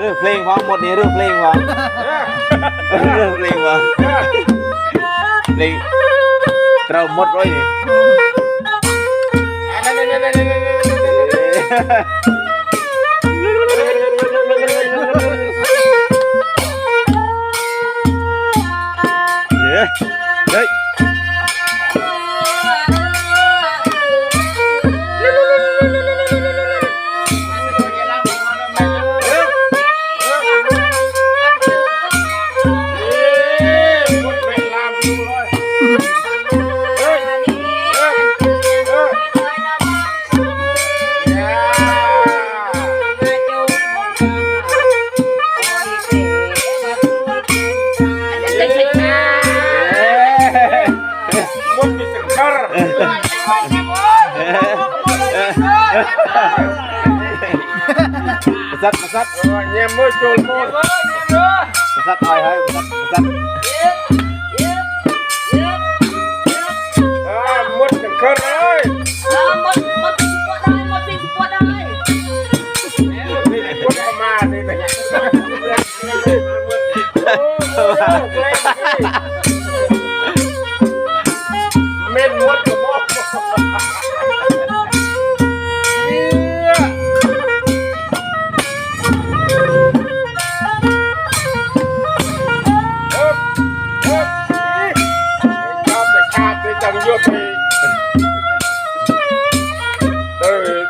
เรื่องเพลงฟังหมดนี่เรื่องเพลงฟังเรื่องเพลงฟังเพลงเราหมดเลยนี่เฮ้ย มาซัดมาซัดเงี้ยมือจูนอมาซัให้สัดมามดขึ้นเลยมดมดปวดได้มดสิบปวดได้มุดมาณนี้นะเม็ดมด your feet. Third,